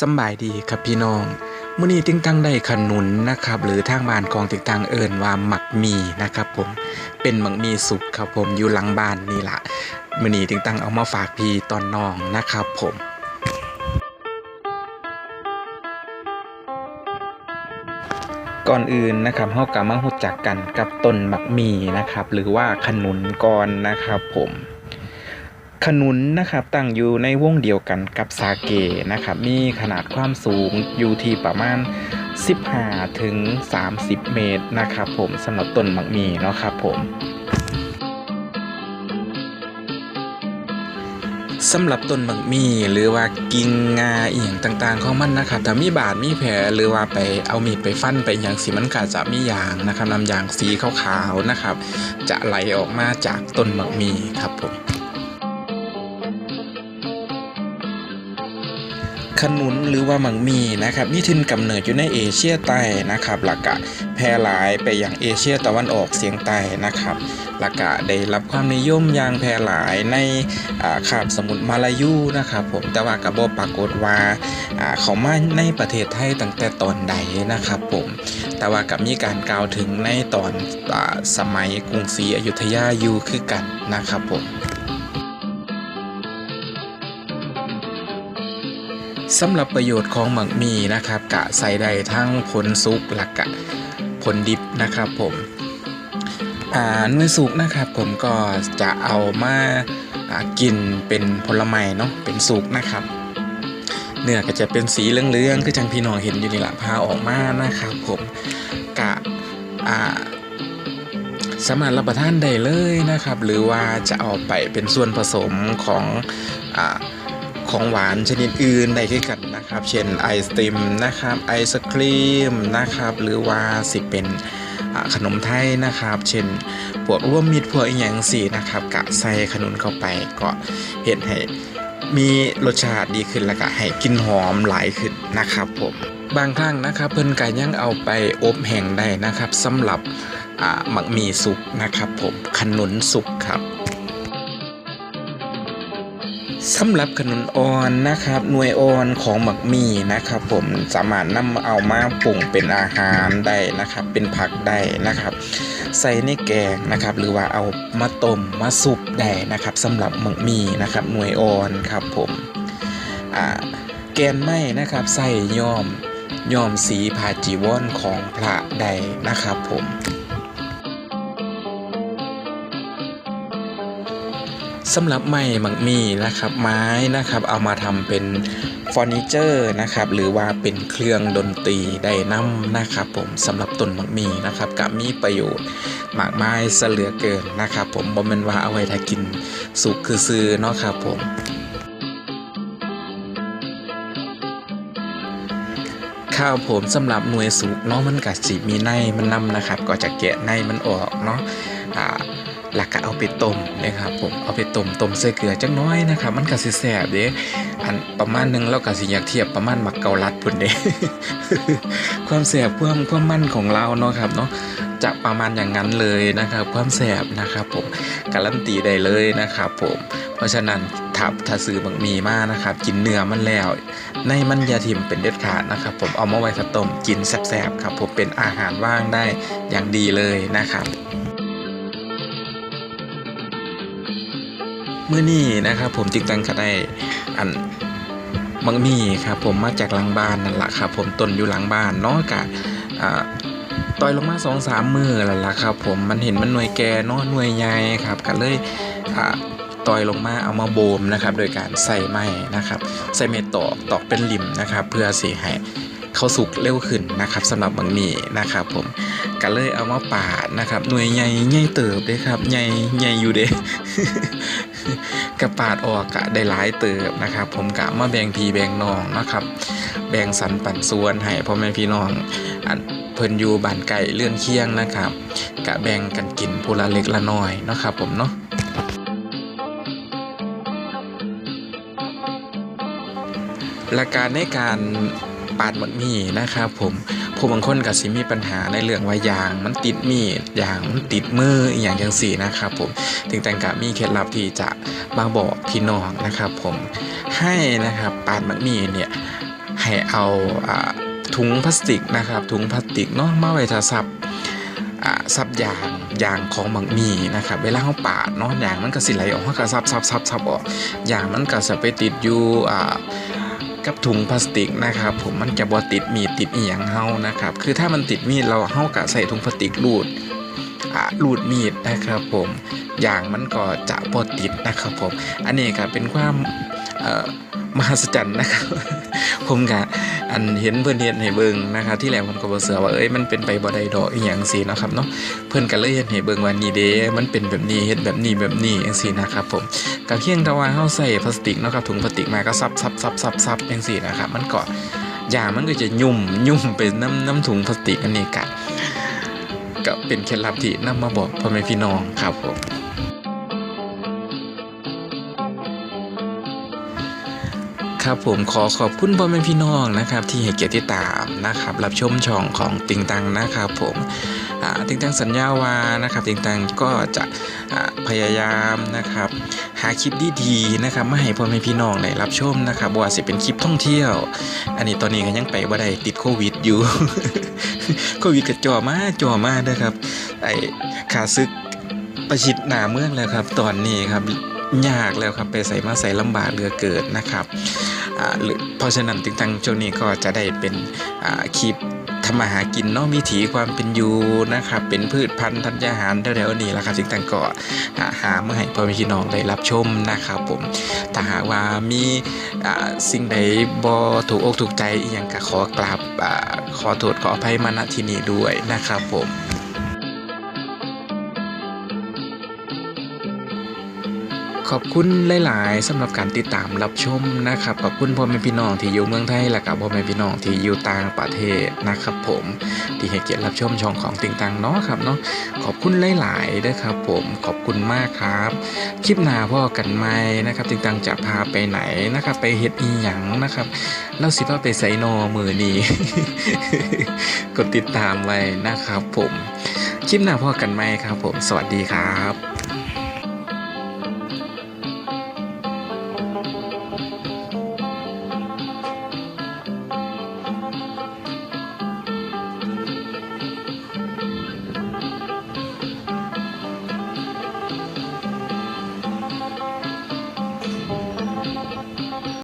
สบายดีครับพี่น้องมื้อนี้ติงตังได้ขนุนนะครับ หรือทางบ้านของติงตังเอิ้นว่าหมักมีนะครับ ผมเป็นหมักมีสุกครับผมอยู่หลังบ้านนี่ล่ะมื้อนี้ติงตังเอามาฝากพี่ตอนน้องนะครับ ผมก่อนอื่นนะครับเฮากลับมารู้จักกันกับต้นหมักมีนะครับ หรือว่าขนุนก่อนนะครับ ผม ขนุนนะครับตั้งอยู่ในวงเดียวกันกับสาเกนะครับ มีขนาดความสูงอยู่ที่ประมาณ 15 ถึง 30 เมตรนะครับผมสำหรับต้นหมักมีเนาะครับผมสำหรับต้นหมักมีหรือว่ากิ่งงาอีหยงต่างๆของมันนะครับถ้ามีบาดมีแผลหรือว่าไปเอามีดไปฟันไปอย่างสิมันก็จะมียางนะครับนำยางสีขาวๆนะครับ จะไหลออกมาจากต้นหมักมีครับผม ขนุนหรือว่ามังมีนะครับมีถิ่นกำเนิดอยู่ในเอเชียใต้นะครับหลักกะแพร่หลายไปอย่างเอเชียตะวันออกเฉียงใต้นะครับหลักกะได้รับความนิยมอย่างแพร่หลายในอาคาบสมุทรมาลายูนะครับผมแต่ว่ากับบปรากฏว่าอาเขามาในประเทศไทยตั้งแต่ตอนใดนะครับผมแต่ว่ากับมีการกล่าวถึงในตอนอาสมัยกรุงศรีอยุธยาอยู่คือกันนะครับผม สำหรับประโยชน์ของหมักมีนะครับกะใส่ได้ทั้งผลสุกและกะผลดิบนะครับผมอ่าเนื้อสุกนะครับผมก็จะเอามาากินเป็นผลไม้เนาะเป็นสุกนะครับเนื้อก็จะเป็นสีเหลืองๆคือจังพี่น้องเห็นอยู่นี่แหละพาออกมานะครับผมกะอ่าสามารถรับประทานได้เลยนะครับ หรือว่าจะเอาไปเป็นส่วนผสมของอ่า ของหวานชนิดอื่นได้คือกันนะครับ เช่นไอศติมนะครับไอศครีมนะครับ หรือว่าสิเป็นขนมไทยนะครับ เช่นพวกร่วมมิตรพวกอหย่างสี่นะครับกะใส่ขนุนเข้าไปก็เห็นให้มีรสชาติดีขึ้นแล้วก็ให้กลินหอมหลายขึ้นนะครับผมบางครั้งนะครับเพิ่นก็ยังเอาไปอบแห้งได้นะครับสำหรับหมักมีสุกนะครับ ผมขนุนสุกครับ สำหรับขนุนอ่อนนะครับหน่วยอ่อนของหมักมี่นะครับ ผมสามารถนำเอามาปรุงเป็นอาหารได้นะครับ เป็นผักได้นะครับ ใส่ในแกงนะครับ หรือว่าเอามาต้มมาสุปได้นะครับสำหรับหมักมี่นะครับหน่วยอ่อนครับผมแกนไม้นะครับใส่ย้อมย้อมสีผาจีวรของพระใดนะครับผม สำหรับไม้หมักมีนะครับไม้นะครับเอามาทำเป็นเฟอร์นิเจอร์นะครับหรือว่าเป็นเครื่องดนตรีได้นํนะครับผมสำหรับต้นหมักมีนะครับกับมีประโยชน์มากมายเสลือเกินนะครับ ผมบ่แม่นว่าเอาไว้ถ้ากินสุกคือซื้อเนาะครับผมข้าวผมสำหรับหน่วยสุกเนาะมันก็สิมีในมันนํนะครับ ก็จะแกะในมันออกเนาะอ่า หลักก็เอาไปต้มนะครับผมเอาไปต้มต้มใส่เกลือจักหน้อยนะครับมันก็สิแซ่บเด้อันประมาณหนึงเราก็สิอยากเทียบประมาณมักเกาลัดพุ่นเด้ความแซ่บความความมันของเราเนาะครับเนาะจะประมาณอย่างนั้นเลยนะครับ ความแซ่บนะครับผมการันตีได้เลยนะครับผมเพราะฉะนั้นถ้าถ้าซื้อบักมีมานะครับ กินเนื้อมันแล้ว ในมันยาทิมเป็นเด็ดขาดนะครับ ผมเอามาไว้ข้าวต้มกินแซ่บๆครับผมเป็นอาหารว่างได้อย่างดีเลยนะครับ มื่อนี้นะครับผมจึงตั้งก็ได้อันมังมีครับผมมาจากหลังบ้านนั่นแหละครับผมต้นอยู่หลังบ้านเนาะกะอ่าต่อยลงมาสองสามมือแล้วล่ะครับ ผมมันเห็นมันหน่วยแก่เนาะหน่วยใหญ่ครับก็เลยต่อยลงมาเอามาโบมนะครับ โดยการใส่ไม้นะครับใส่เม็ดตอกตอกเป็นริมนะครับ เพื่อสีให้เขาสุกเร็วขึ้นนะครับสำหรับบังมีนะครับ ผม ก็เลยเอามาปาดนะครับ หน่วยใหญ่ใหญ่เติบเด้ครับใหญ่ใหญ่อยู่เด้กระปาดออกกะได้หลายเติบนะครับ ผมกะมาแบ่งพีแบ่งน้องนะครับ แบ่งสรรปันส่วนให้พ่อแม่พี่น้องอันเพิ่นอยู่บ้านไก่เลื่อนเคียงนะครับกะแบ่งกันกินผู้ละเล็กละน้อยนะครับ ผมเนาะและการในการ ปาดหมดมีนะครับผมผู้บางคนก็สิมีปัญหาในเรื่องว่ายางมันติดมีดยางมันติดมืออย่างจังสี่นะครับผมถึงแต่งกะมีเคล็ดลับที่จะมาบอกพี่น้องนะครับผมให้นะครับปาดมักมีเนี่ยให้เอาอถุงพลาสติกนะครับถุงพลาสติกเนาะมาไว้ถ้าซับซับยางยางของบางมีนะครับเวลาเขาปาดเนาะยางมันก็สิไหลออกเขาก็ซับซับซับซับออกยางมันก็จะไปติดอยู่อ่า กับถุงพลาสติกนะครับผมมันจะบ่ติดมีดติดอีหยังเฮานะครับคือถ้ามันติดมีดเราเฮากะใส่ถุงพลาสติกรูดอ่ารูดมีดนะครับผมอย่างมันก็จะบ่ติดนะครับผมอันนี้ก็เป็นความเอ่อ มหัศจรรย์นะครับ ผมก็อันเห็นเพื่อนเฮ็ดให้เบิงนะครับที่แรกผมก็บ่เชื่อว่าเอ้ยมันเป็นไปบ่ได้ดอกอีหยังซี่เนะครับเนาะเพิ่อนก็เลยเฮ็ดให้เบิงว่านี่เด้มันเป็นแบบนี้เฮ็ดแบบนี้แบบนี้จังซี่นะครับผมก็เพียงแต่ว่าเฮาใส่พลาสติกเนาะครับถุงพลาสติกมาก็ซับซับซับซับซับจังซี่นะครับมันก็ยางมันก็จะยุ่มยุ่มไปน้ำน้ำถุงพลาสติกอันนี้ก็ก็เป็นเคล็ดลับที่นำมาบอกพ่อแม่พี่น้องครับผม ครับผมขอขอบคุณพ่อแม่พี่น้องนะครับที่ให้เกียรติตามนะครับ รับชมช่องของติงตังนะครับผมติงตังสัญญาว่านะครับ ติงตังก็จะพยายามนะครับ หาคลิปดีๆนะครับมาให้พ่อแม่พี่น้องได้รับชมนะครับบว่าสิเป็นคลิปท่องเที่ยว อันนี้ตอนนี้ก็ยังไปบ่ได้ติดโควิดอยู่โควิดก็จ่อมาจ่อมาเด้อครับ ไอ้ขาซึกประชิดหนาเมืองแล้วครับ ตอนนี้ครับยากแล้วครับไปใส่มาใส่ลำบากเหลือเกินนะครับ เพราะฉะนั้นติงตังช่วงนี้ก็จะได้เป็นคลิปทำมาหากินเนอกวิถีความเป็นอยู่นะครับเป็นพืชพันธุ์ธัญญาหารแถวๆนี้แหละครับติงตังก็อ่าหามาให้พ่อแม่พี่น้องได้รับชมนะครับผมถ้าหากว่ามีสิ่งใดบ่ถูกอกถูกใจอย่างก็ขอกราบอขอโทษขออภัยมาณที่นี้ด้วยนะครับผม ขอบคุณหลาย ๆสำหรับการติดตามรับชมนะครับ ขอบคุณพ่อแม่พี่น้องที่อยู่เมืองไทยและกับพ่อแม่พี่น้องที่อยู่ต่างประเทศนะครับ ผมที่ให้เกียรติรับชมช่องของติงตังเนาะครับเนาะขอบคุณหลายๆด้วยครับ ผมขอบคุณมากครับคลิปหน้าพ่อกันไหมนะครับ ติงตังจะพาไปไหนนะครับ ไปเฮ็ดอีหยังนะครับแล้วสิว่าไปไซโนอมือนี้กดติดตามไว้นะครับ ผมคลิปหน้าพ่อกันไหมครับ ผมสวัสดีครับ